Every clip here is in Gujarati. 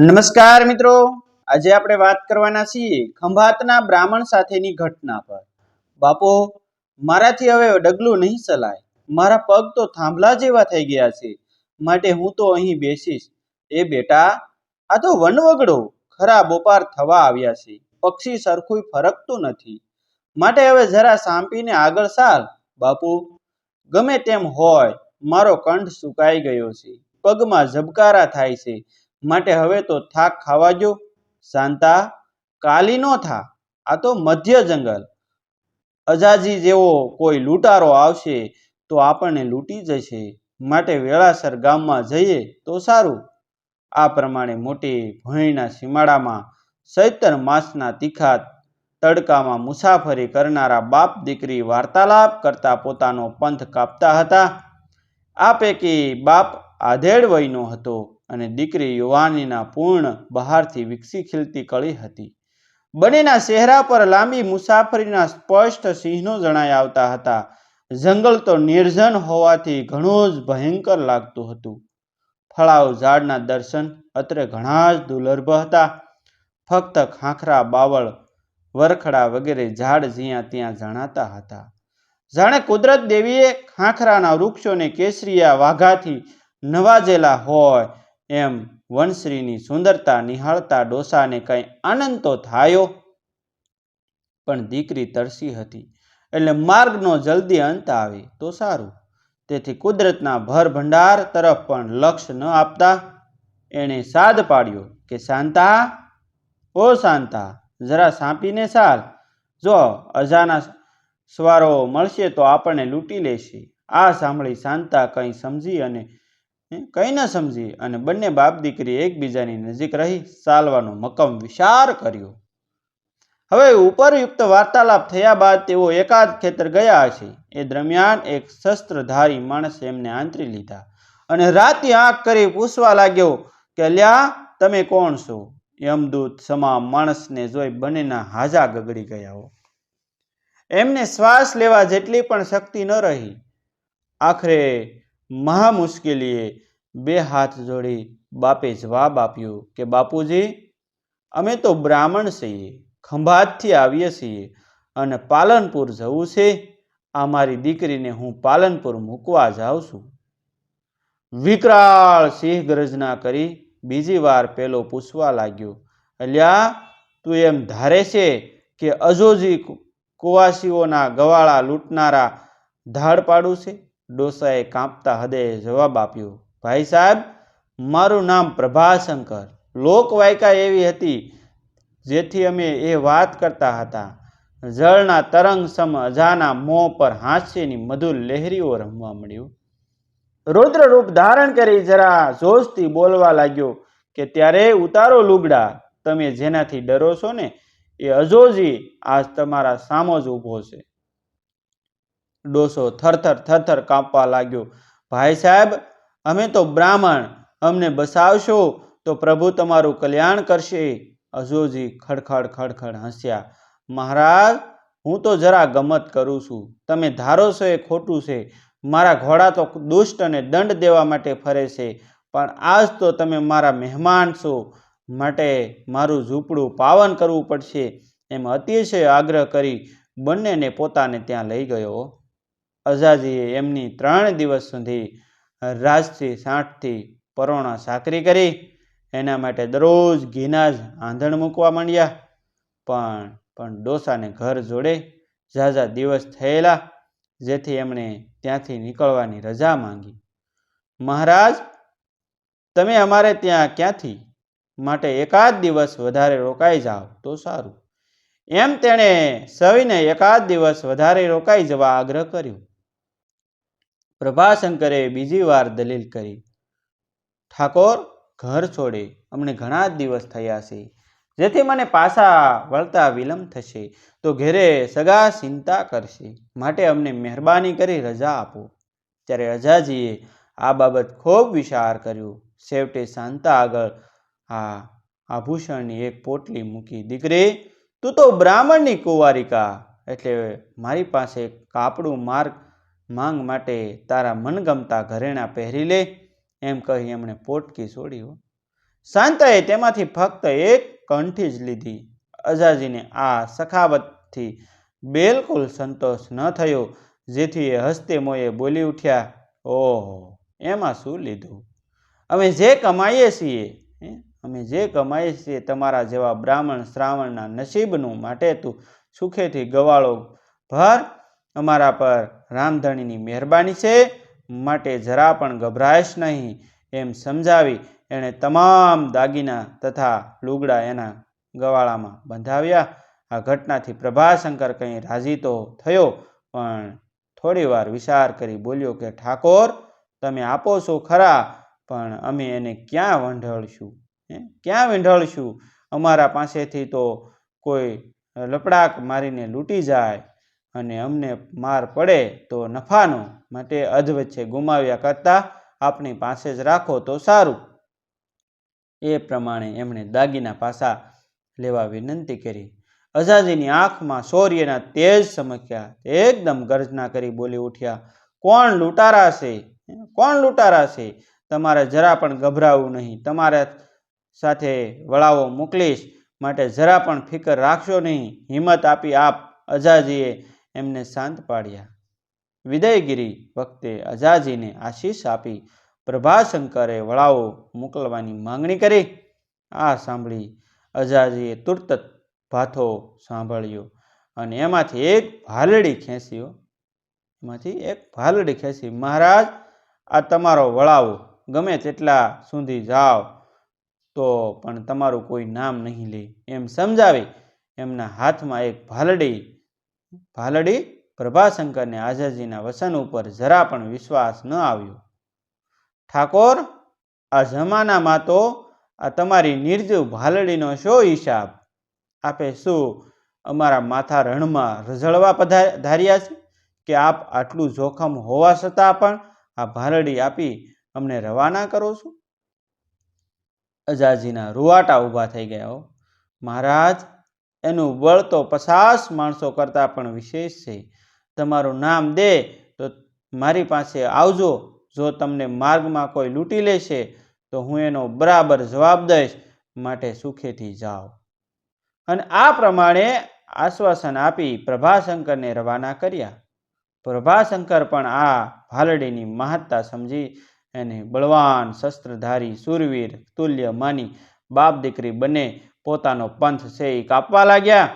નમસ્કાર મિત્રો. આજે આપણે વાત કરવાના છીએ ખંભાતના બ્રાહ્મણ સાથેની ઘટના પર. બાપો, મારાથી હવે ડગલું નહીં ચલાય મારા પગ તો થાંભલા જેવા થઈ ગયા છે. માટે હું તો અહીં બેસીશ. એ બેટા, આ તો વનવગડો ખરા બોપાર થવા આવ્યા છે. પક્ષી સરખું ફરકતું નથી. માટે હવે જરા સાંપીને આગળ ચાલ, બાપુ. ગમે તેમ હોય, મારો કંઠ સુકાઈ ગયો છે. પગમાં ઝબકારા થાય છે. માટે હવે તો થાક ખાવા જો. શાંતા, કાલી નો થા. આ તો મધ્ય જંગલ. અજાજી જેવો કોઈ લૂંટારો આવશે તો આપણને લૂંટી જશે. માટે વેળાસર ગામમાં જઈએ તો સારું. આ પ્રમાણે મોટી ભણીના સીમાડામાં ચૈતર માસના તીખા તડકામાં મુસાફરી કરનારા બાપ દીકરી વાર્તાલાપ કરતા પોતાનો પંથ કાપતા હતા. આ પૈકી બાપ આધેડ વયનો હતો. અને દીકરી યુવાનીના પૂર્ણ બહારથી વિકસી ખીલતી કળી હતી. બંનેના ચહેરા પર લાંબી મુસાફરીના સ્પષ્ટ સિંહનો જણાઈ આવતા હતા. જંગલ તો નિર્જન હોવાથી ઘણું જ ભયંકર લાગતું હતું. ફળાવ ઝાડના દર્શન અત્રે ઘણા જ દુર્લભ હતા. ફક્ત ખાખરા, બાવળ, વરખડા વગેરે ઝાડ જ્યાં ત્યાં જણાતા હતા. જાણે કુદરત દેવીએ ખાખરાના વૃક્ષોને કેસરીયા વાઘાથી નવાજેલા હોય એમ વનશ્રીની સુંદરતા નિહાળતા ડોસાને કંઈ આનંદ તો થાયો? પણ દીકરી તરસી હતી, એટલે માર્ગનો જલ્દી અંત આવે તો સારું. તેથી કુદરતના ભર ભંડાર તરફ પણ લક્ષ ન આપતા એણે સાદ પાડ્યો કે, શાંતા, ઓ શાંતા, જરા સાંપીને સાર. જો અજાના સ્વારો મળશે તો આપણને લૂંટી લેશે. આ સાંભળી શાંતા કંઈ સમજી અને કંઈ ન સમજી અને બંને બાપ દીકરી એકબીજાની નજીક રહી ચાલવાનો મક્કમ વિચાર કર્યો. હવે ઉપરયુક્ત વાર્તાલાપ થયા બાદ તેઓ એકાદ ખેતર ગયા હશે એ દરમિયાન એક શસ્ત્રધારી માણસે એમને આંતરી લીધા અને રાતે આંખ કરી પૂછવા લાગ્યો કે, લ્યા, તમે કોણ છો? યમદૂત સમા માણસને જોઈ બંનેના હાજા ગગડી ગયા હો. એમને શ્વાસ લેવા જેટલી પણ શક્તિ ન રહી. આખરે મહા મુશ્કેલીએ બે હાથ જોડી બાપે જવાબ આપ્યો કે, બાપુજી, અમે તો બ્રાહ્મણ છીએ, ખંભાતથી આવીએ છીએ અને પાલનપુર જવું છે. આ મારી દીકરીને હું પાલનપુર મૂકવા જાઉં છું. વિકરાળ સિંહ ગર્જના કરી બીજી વાર પેલો પૂછવા લાગ્યો, અલ્યા, તું એમ ધારે છે કે અજોજી કુવાસીઓના ગવાળા લૂંટનારા ધાડ પાડું છે? ડોસાએ કાંપતા હૃદયે જવાબ આપ્યો, ભાઈ સાહેબ, મારું નામ પ્રભાશંકર. લોકવાયકા એવી હતી જેથી અમે એ વાત કરતા હતા. જળના તરંગ સમ અજાના મોં પર હાસ્યની મધુર લહેરીઓ રમવા મળ્યું રૂપ ધારણ કરી જરા જોશથી બોલવા લાગ્યો કે, ત્યારે ઉતારો લુગડા. તમે જેનાથી ડરો છો ને, એ અજોજી, આજ તમારા સામો જ ઊભો છે. ડોસો થરથર થરથર કાંપવા લાગ્યો. ભાઈ સાહેબ, અમે તો બ્રાહ્મણ, અમને બસાવશો તો પ્રભુ તમારું કલ્યાણ કરશે. અજોજી ખડખડ ખડખડ હસ્યા. મહારાજ, હું તો જરા ગમત કરું છું. તમે ધારો છો એ ખોટું છે. મારા ઘોડા તો દુષ્ટ અને દંડ દેવા માટે ફરે છે. પણ આજ તો તમે મારા મહેમાન છો. માટે મારું ઝૂંપડું પાવન કરવું પડશે. એમ અતિશય આગ્રહ કરી બંનેને પોતાને ત્યાં લઈ ગયો. અજાજીએ એમની ત્રણ દિવસ સુધી રાજથી, સાઠથી પરોણા સાકરી કરી. એના માટે દરરોજ ઘીના જ આંધણ મૂકવા માંડ્યા. પણ પણ ડોસાને ઘર જોડે ઝાઝા દિવસ થયેલા, જેથી એમણે ત્યાંથી નીકળવાની રજા માંગી. મહારાજ, તમે અમારે ત્યાં ક્યાંથી? માટે એકાદ દિવસ વધારે રોકાઈ જાઓ. તો સારું. એમ તેણે સવિને એકાદ દિવસ વધારે રોકાઈ જવા આગ્રહ કર્યો. પ્રભાશંકરે બીજી વાર દલીલ કરી, ઠાકોર, ઘર છોડે, અમને ઘણા જ દિવસ થયા છે. જેથી મને પાછા વળતા વિલંબ થશે, તો ઘેરે સગા ચિંતા કરશે. માટે અમને મહેરબાની કરી રજા આપો. ત્યારે અજાજીએ આ બાબત ખૂબ વિચાર કર્યો. છેવટે શાંતા આગળ આ આભૂષણની એક પોટલી મૂકી, દીકરી, તું તો બ્રાહ્મણની કુંવારિકા, એટલે મારી પાસે કાપડું માર્ગ માંગ માટે તારા મનગમતા ઘરેણાં પહેરી લે, એમ કહી એમણે પોટકી છોડી. શાંતાએ તેમાંથી ફક્ત એક કંઠી જ લીધી. અજાજીને આ સખાવતથી બિલકુલ સંતોષ ન થયો, જેથી એ હસ્તે મોયે બોલી ઉઠ્યા, ઓહો, એમાં શું લીધું? અમે જે કમાઈએ છીએ અમે જે કમાઈએ છીએ તમારા જેવા બ્રાહ્મણ શ્રાવણના નસીબનું માટે તું સુખેથી ગવાળો ભર અમારા પર રામધણીની મહેરબાની છે. માટે જરા પણ ગભરાશ નહીં એમ સમજાવી એણે તમામ દાગીના તથા લુગડા એના ગવાળામાં બંધાવ્યા. આ ઘટનાથી પ્રભાશંકર કંઈ રાજી તો થયો, પણ થોડી વાર વિચાર કરી બોલ્યો કે, ઠાકોર, તમે આપો છો ખરા, પણ અમે એને ક્યાં વંઢળશું? હે? ક્યાં વીંઢળશું? અમારા પાસેથી તો કોઈ લપડાક મારીને લૂંટી જાય. અને અમને માર પડે તો નફાનો માટે અધવચ્ચે ગુમાવ્યા કરતાં આપણી પાસે જ રાખો તો સારું. એ પ્રમાણે એમણે દાગીના પાસા લેવા વિનંતી કરી. અઝાજીની આંખમાં શૌર્યના તેજ સમક્યા. એકદમ ગર્જના કરી બોલી ઉઠ્યા, કોણ લૂંટારા છે? કોણ લૂંટારા છે? તમારે જરા પણ ગભરાવું નહીં. તમારા સાથે વળાવો મોકલીશ. માટે જરા પણ ફિકર રાખશો નહીં. હિંમત આપી આપ અજાજીએ એમને શાંત પાડ્યા. વિદયગીરી વખતે અજાજીને આશીષ આપી પ્રભાશંકરે વડાઓ મોકલવાની માંગણી કરી. આ સાંભળી અજાજીએ તુરત ભાથો સાંભળ્યો અને એમાંથી એક ભાલડી ખેંચ્યો. એમાંથી એક ભાલડી ખેંચી, મહારાજ, આ તમારો વળાવો. ગમે તેટલા સુધી જાઓ તો પણ તમારું કોઈ નામ નહીં લે. એમ સમજાવી એમના હાથમાં એક ભાલડી ભાલડી પ્રભાશંકરને આઝાજીના વસન ઉપર જરા પણ વિશ્વાસ ન આવ્યો. ઠાકોર, આ જમાનામાં તો આ તમારી નિર્જીવ ભાલડીનો શો હિસાબ? આપે શું અમારા માથા રણમાં રઝળવા પધાર ધાર્યા છે? કે આપ આટલું જોખમ હોવા છતાં પણ આ ભાલડી આપી અમને રવાના કરો છો? અજાજીના રૂવાટા ઊભા થઈ ગયા હો. મહારાજ એનું બળ તો પચાસ માણસો કરતાં પણ વિશેષ છે. તમારું નામ દે તો મારી પાસે આવજો. જો તમને માર્ગમાં કોઈ લૂંટી લેશે તો હું એનો બરાબર જવાબ દઈશ. માટે સુખેથી જાઓ. અને આ પ્રમાણે આશ્વાસન આપી પ્રભાશંકરને રવાના કર્યા. પ્રભાશંકર પણ આ ભાલડીની મહત્તા સમજી એને બળવાન શસ્ત્રધારી, સુરવીર, તુલ્ય માની બાપ દીકરી બંને પોતાનો પંથ છે એ કાપવા લાગ્યા.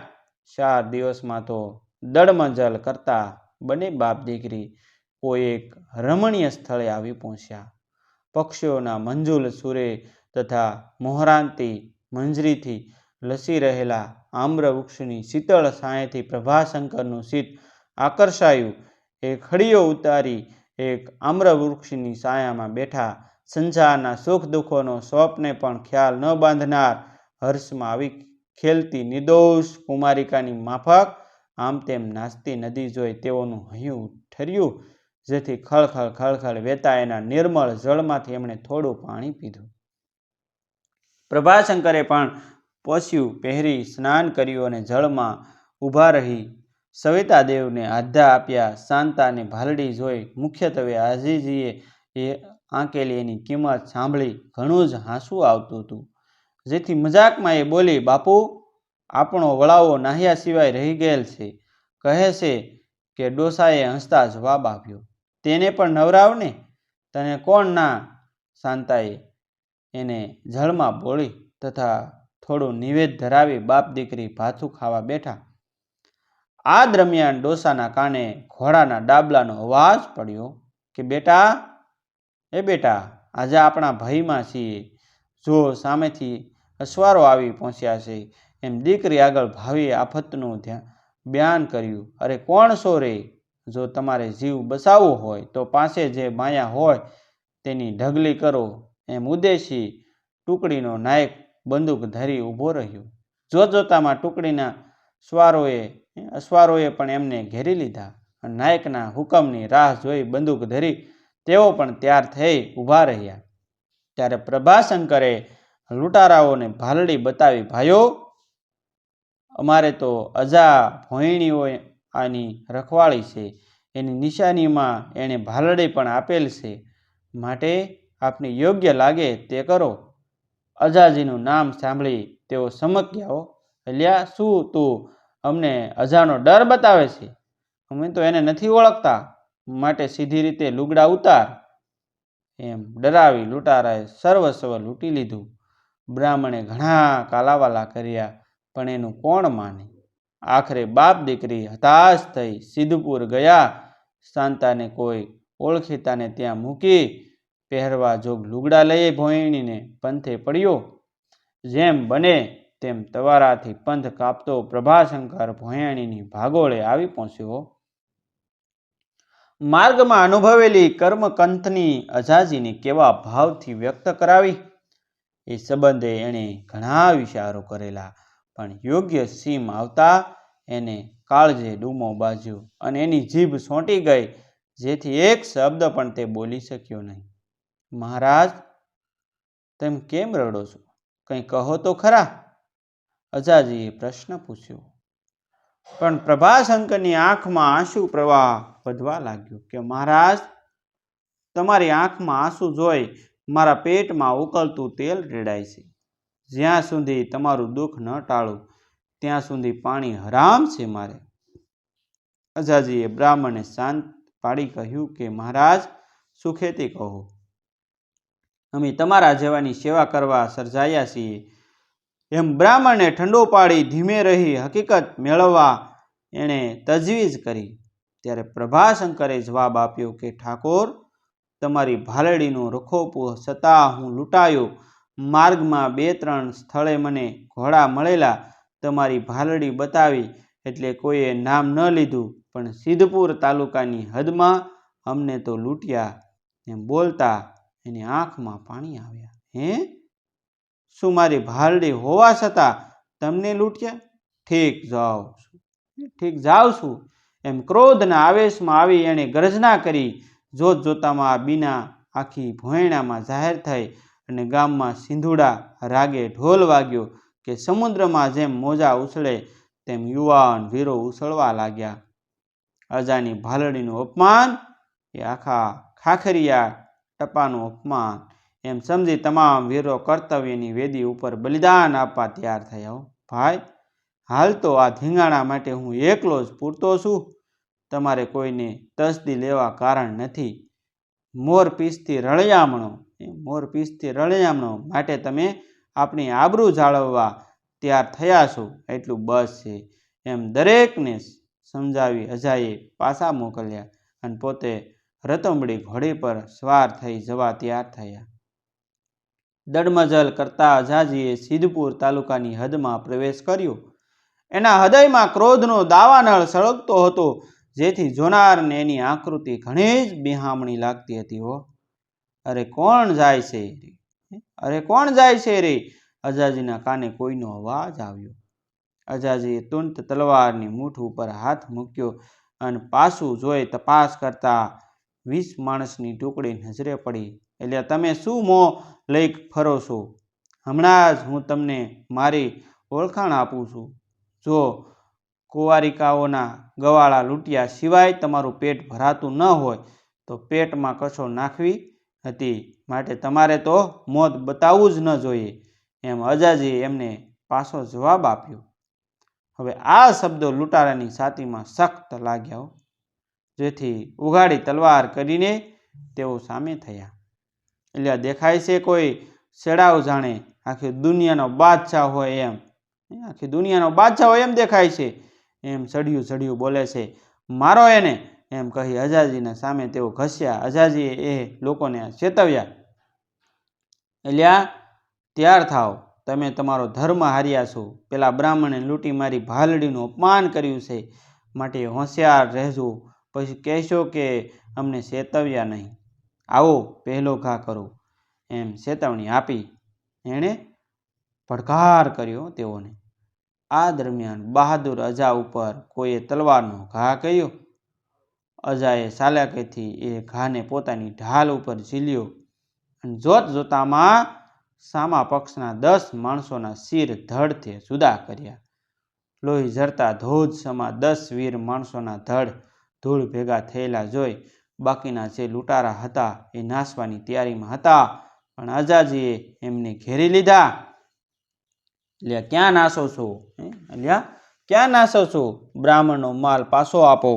ચાર દિવસમાં તો દડમંજલ કરતા બંને બાપ દીકરી કોઈ એક રમણીય સ્થળે આવી પહોંચ્યા. પક્ષીઓના મંજુલ સુરે તથા મોહરાંતી મંજરીથી લસી રહેલા આમ્ર વૃક્ષની શીતળ સાંયથી પ્રભાશંકરનું શીત આકર્ષાયું. એ ખડીઓ ઉતારી એક આમ્ર વૃક્ષની છાયામાં બેઠા. સંસારના સુખ દુઃખોનો સ્વપ્ને પણ ખ્યાલ ન બાંધનાર હર્ષમાં આવી ખેલતી નિર્દોષ કુમારિકાની માફક, આમ તેમ નાચતી નદી જોઈ તેઓનું હૈયું ઠર્યું, જેથી ખળખળ ખળખળ વહેતા એના નિર્મળ જળમાંથી એમણે થોડું પાણી પીધું. પ્રભાશંકરે પણ પોસ્યું પહેરી સ્નાન કર્યું અને જળમાં ઊભા રહી સવિતાદેવને આધા આપ્યા. શાંતાને ભાલડી જોઈ મુખ્યત્વે આજીજીએ એ આંકેલી એની કિંમત સાંભળી ઘણું જ હાંસું આવતું હતું. જેથી મજાકમાં એ બોલી, બાપુ, આપણો વળાવો નાહ્યા સિવાય રહી ગયેલ છે. કહે છે કે ડોસાએ હસતા જવાબ આપ્યો. તેને પણ નવરાવને તને કોણ ના? શાંતાએ એને જળમાં બોળી તથા થોડું નિવેદ ધરાવી બાપ દીકરી ભાથું ખાવા બેઠા. આ દરમિયાન ડોસાના કાને ઘોડાના ડાબલાનો અવાજ પડ્યો કે, બેટા, એ બેટા, આજે આપણા ભયમાં છીએ. જો સામેથી અસવારો આવી પહોંચ્યા છે. એમ દીકરી આગળ ભાવીએ આફતનું ધ્યાન બયાન કર્યું, અરે કોણ છો રે? જો તમારે જીવ બચાવવો હોય તો પાસે જે માયા હોય તેની ઢગલી કરો. એમ ઉદ્દેશી ટુકડીનો નાયક બંદૂક ધરી ઊભો રહ્યો. જોત જોતામાં ટુકડીના સ્વારોએ અસવારોએ પણ એમને ઘેરી લીધા અને નાયકના હુકમની રાહ જોઈ બંદૂક ધરી તેઓ પણ તૈયાર થઈ ઊભા રહ્યા. ત્યારે પ્રભાશંકરે લૂંટારાઓને ભાલડી બતાવી, ભાઈઓ, અમારે તો અજા ભોયણીઓ આની રખવાળી છે. એની નિશાનીમાં એણે ભાલડી પણ આપેલ છે. માટે આપને યોગ્ય લાગે તે કરો. અજાજીનું નામ સાંભળી તેઓ સમક્યાઓ અલ્યા, શું તું અમને અજાનો ડર બતાવે છે? અમે તો એને નથી ઓળખતા. માટે સીધી રીતે લુગડા ઉતાર. એમ ડરાવી લૂંટારાએ સર્વસ્વ લૂંટી લીધું. બ્રાહ્મણે ઘણા કાલાવાલા કર્યા, પણ એનું કોણ માને? આખરે બાપ દીકરી હતાશ થઈ સિદ્ધપુર ગયા. શાંતાને કોઈ ઓળખીતાને ત્યાં મૂકી પહેરવા જોગ લુગડા લઈ ભોયણીને પંથે પડ્યો. જેમ બને તેમ તવારાથી પંથ કાપતો પ્રભાશંકર ભોયાણીની ભાગોળે આવી પહોંચ્યો. માર્ગમાં અનુભવેલી કર્મકંથની અજાજીને કેવા ભાવથી વ્યક્ત કરાવી? એ સંબંધે એણે ઘણા વિચારો કરેલા, પણ યોગ્ય સીમ આવતા એને કાળજે ડૂમો બાજ્યો અને એની જીભ સોંટી ગઈ, જેથી એક શબ્દ પણ તે બોલી શક્યો નહીં. મહારાજ, તેમ કેમ રડો છો? કંઈ કહો તો ખરા? અજાજીએ પ્રશ્ન પૂછ્યો. પણ પ્રભાશંકરની આંખમાં આંસુ પ્રવાહ વધવા લાગ્યો કે, મહારાજ, તમારી આંખમાં આંસુ જોઈ મારા પેટમાં ઉકળતું તેલ રેડાય છે. જ્યાં સુધી તમારું દુઃખ ન ટાળું, ત્યાં સુધી પાણી હરામ છે મારે. અજાજીએ બ્રાહ્મણને શાંત પાડી કહ્યું કે, મહારાજ, સુખેથી કહો. અમે તમારા જેવાની સેવા કરવા સર્જાયા છીએ. એમ બ્રાહ્મણને ઠંડો પાડી ધીમે રહી હકીકત મેળવવા એણે તજવીજ કરી. ત્યારે પ્રભાશંકરે જવાબ આપ્યો કે, ઠાકોર તમારી ભાલડીનો રખોપો છતાં હું લૂંટાયો. માર્ગમાં બે ત્રણ સ્થળે મને ઘોડા મળેલા તમારી ભાલડી બતાવી એટલે કોઈએ નામ ન લીધું. પણ સિદ્ધપુર તાલુકાની હદમાં અમને તો લૂંટ્યા એમ બોલતા એની આંખમાં પાણી આવ્યા. હે? શું મારી ભાલડી હોવા છતાં તમને લૂંટ્યા? ઠીક જાઓ ઠીક જાઉં છું. એમ ક્રોધના આવેશમાં આવી એણે ગર્જના કરી જોત જોતામાં આ બીના આખી ભોયણામાં જાહેર થઈ અને ગામમાં સિંધુડા રાગે ઢોલ વાગ્યો કે સમુદ્રમાં જેમ મોજા ઉછળે તેમ યુવાન વીરો ઉછળવા લાગ્યા. અજાની ભાલડીનું અપમાન એ આખા ખાખરિયા ટપાનું અપમાન. એમ સમજી તમામ વીરો કર્તવ્યની વેદી ઉપર બલિદાન આપવા તૈયાર થયા. ભાઈ, હાલ તો આ ધીંગાણા માટે હું એકલો જ પૂરતો છું. તમારે કોઈને તસદી લેવા કારણ નથી. મોર પીસથી રળિયામણો મોર પીસથી રળિયામણો માટે તમે આપણી આબરૂ જાળવવા તૈયાર થયા છો. એટલું બસ છે. એમ દરેકને સમજાવી અજાએ પાછા મોકલ્યા અને પોતે રતંબડી ઘોડી પર સવાર થઈ જવા તૈયાર થયા. દડમજલ કરતા અજાજીએ સિદ્ધપુર તાલુકાની હદમાં પ્રવેશ કર્યો. એના હૃદયમાં ક્રોધનો દાવાનળ સળગતો હતો. જેથી જોનારને એની આકૃતિ ઘણી જ બિહામણી લાગતી હતી હો. અરે કોણ જાય છે? અરે કોણ જાય છે રે? અજાજીના કાને કોઈનો અવાજ આવ્યો. અજાજીએ તુંત તલવારની મૂઠ ઉપર હાથ મૂક્યો અને પાછું જોઈ તપાસ કરતા વીસ માણસની ટુકડી નજરે પડી. એટલે તમે શું મોં લઈ ફરો છો? હમણાં જ હું તમને મારી ઓળખાણ આપું છું. જો કુંવારિકાઓના ગવાળા લૂંટ્યા સિવાય તમારું પેટ ભરાતું ન હોય તો પેટમાં કશો નાખવી હતી. માટે તમારે તો મોત બતાવવું જ ન જોઈએ. એમ અજાજીએ એમને પાછો જવાબ આપ્યો. હવે આ શબ્દો લૂંટારાની છાતીમાં સખ્ત લાગ્યા જેથી ઉઘાડી તલવાર કરીને તેઓ સામે થયા. એટલે દેખાય છે કોઈ શેડાવ જાણે? આખી દુનિયાનો બાદશાહ હોય એમ. આખી દુનિયાનો બાદશાહ હોય એમ દેખાય છે. એમ સળિયું સળિયું બોલે છે, મારો એને? એમ કહી અજાજીના સામે તેઓ ઘસ્યા. અજાજીએ એ લોકોને ચેતવ્યા. એલ્યા, તૈયાર થાવ તમે તમારો ધર્મ હાર્યા છો. પેલા બ્રાહ્મણે લૂંટી મારી ભાલડીનું અપમાન કર્યું છે. માટે હોશિયાર રહેજો. પછી કહેશો કે અમને ચેતવ્યા નહીં. આવો, પહેલો ઘા કરો. એમ ચેતવણી આપી. એણે પડકાર કર્યો તેઓને. આ દરમિયાન બહાદુર અજા ઉપર કોઈએ તલવારનો ઘા કર્યો? અજાએ સાલાકીથી એ ઘાને પોતાની ઢાલ ઉપર ઝીલ્યો અને જોત જોતામાં સામા પક્ષના દસ માણસોના શિર ધડથી જુદા કર્યા. લોહી ઝરતા ધોધ સમા દસ વીર માણસોના ધડ ધૂળ ભેગા થયેલા જોઈ બાકીના જે લૂંટારા હતા એ નાસવાની તૈયારીમાં હતા પણ અજાજીએ એમને ઘેરી લીધા. એટલે ક્યાં નાસો છો? હે? ક્યાં નાસો છો? બ્રાહ્મણનો માલ પાછો આપો.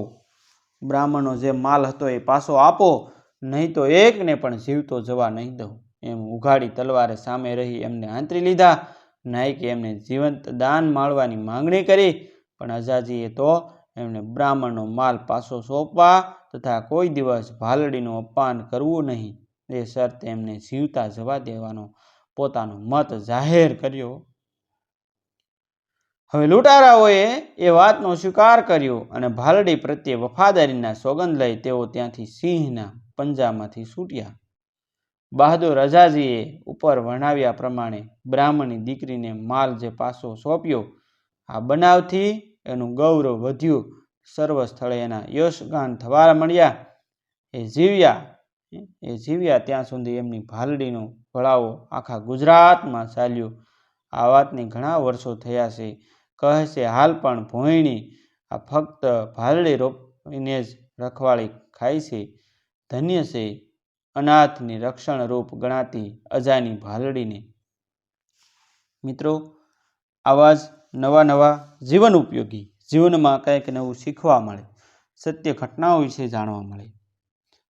બ્રાહ્મણનો જે માલ હતો એ પાછો આપો, નહીં તો એકને પણ જીવતો જવા નહીં દઉં. એમ ઉઘાડી તલવારે સામે રહી એમને આંતરી લીધા. નાયકે એમને જીવંત દાન માળવાની માંગણી કરી, પણ અજાજીએ તો એમને બ્રાહ્મણનો માલ પાછો સોંપવા તથા કોઈ દિવસ ભાલડીનું અપમાન કરવું નહીં. એ શરતે એમને જીવતા જવા દેવાનો પોતાનો મત જાહેર કર્યો. હવે લૂંટારાઓએ એ વાતનો સ્વીકાર કર્યો અને ભાલડી પ્રત્યે વફાદારીના સોગંદ લઈ તેઓ ત્યાંથી સિંહના પંજામાંથી છૂટ્યા. બહાદુર રજાજીએ ઉપર વર્ણવ્યા પ્રમાણે બ્રાહ્મણની દીકરીને માલ જે પાસો સોંપ્યો, આ બનાવથી એનું ગૌરવ વધ્યું. સર્વ સ્થળે એના યશગાન થવા મળ્યા. એ જીવ્યા એ જીવ્યા ત્યાં સુધી એમની ભાલડીનો ભળાવો આખા ગુજરાતમાં ચાલ્યો. આ વાતને ઘણા વર્ષો થયા છે. કહે છે હાલ પણ ભોયણી આ ફક્ત ભાલડી રોપીને જ રખવાળી ખાય છે. ધન્ય છે અનાથની રક્ષણ રૂપ ગણાતી અજાની ભાલડીને. મિત્રો, આવા જ નવા નવા જીવન ઉપયોગી જીવનમાં કંઈક નવું શીખવા મળે, સત્ય ઘટનાઓ વિશે જાણવા મળે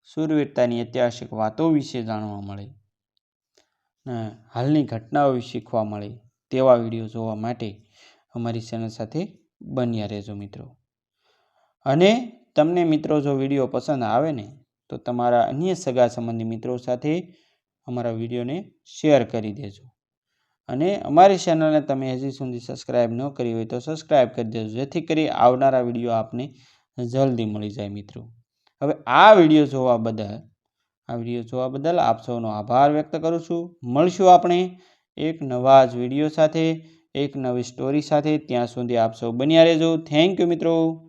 શૂરવીરતાની ઐતિહાસિક વાતો વિશે જાણવા મળે હાલની ઘટનાઓ વિશે શીખવા મળે તેવા વીડિયો જોવા માટે અમારી ચેનલ સાથે બન્યા રહેજો મિત્રો. અને તમને મિત્રો જો વીડિયો પસંદ આવે ને, તો તમારા અન્ય સગા સંબંધી મિત્રો સાથે અમારા વિડીયોને શેર કરી દેજો. અને અમારી ચેનલને તમે હજી સુધી સબસ્ક્રાઈબ ન કરી હોય તો સબસ્ક્રાઈબ કરી દેજો, જેથી કરી આવનારા વીડિયો આપને જલ્દી મળી જાય મિત્રો. હવે આ વીડિયો જોવા બદલ, આ વીડિયો જોવા બદલ આપ સૌનો આભાર વ્યક્ત કરું છું. મળશું આપણે એક નવા જ વીડિયો સાથે. એક નવી સ્ટોરી સાથે ત્યાં સુધી આપ સૌ બન્યા રહેજો. થેન્ક યુ મિત્રો.